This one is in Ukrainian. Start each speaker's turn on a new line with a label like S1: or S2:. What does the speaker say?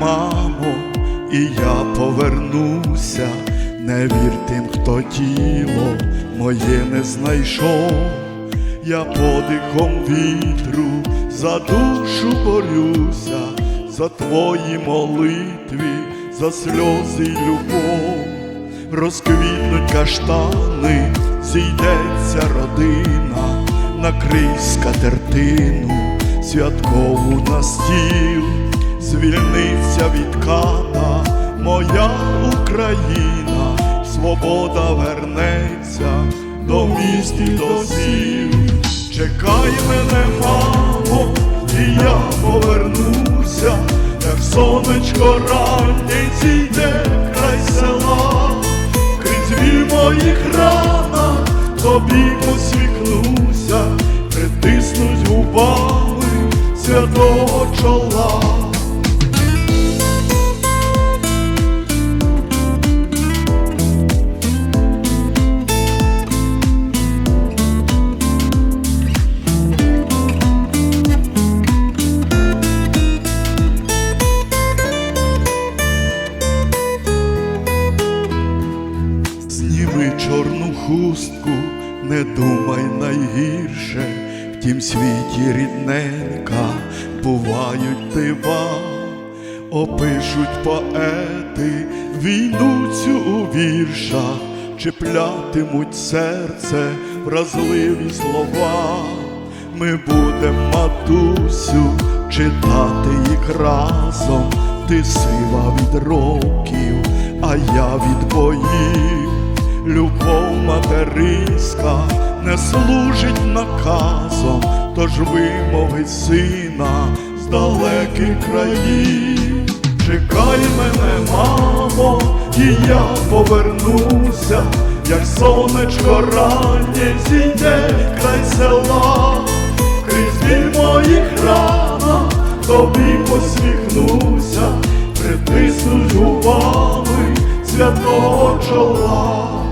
S1: мамо, і я повернуся, не вір тим, хто тіло моє не знайшов, я подихом вітру за душу борюся, за твої молитві, за сльози й любов, розквітнуть каштани, зійдеться родина, накрий скатертину, святкову на стіл, звільниться від ката. Моя Україна, свобода вернеться до міст і до сіл. Чекай мене, мамо, і я повернуся, як сонечко раннє зійде край села, крізь віль моїх ранах тобі посміхнуся, чорну хустку, не думай найгірше, в тім світі рідненька бувають дива, опишуть поети війну цю у віршах, чіплятимуть серце вразливі слова. Ми будем матусю читати їх разом, ти сива від років, а я від боїв. Любов материнська не служить наказом, тож вимови сина з далеких країв. Чекай мене, мамо, і я повернуся, як сонечко раннє зійде край села, крізь біль моїх рана тобі посміхнуся, притиснуть губами святого чола.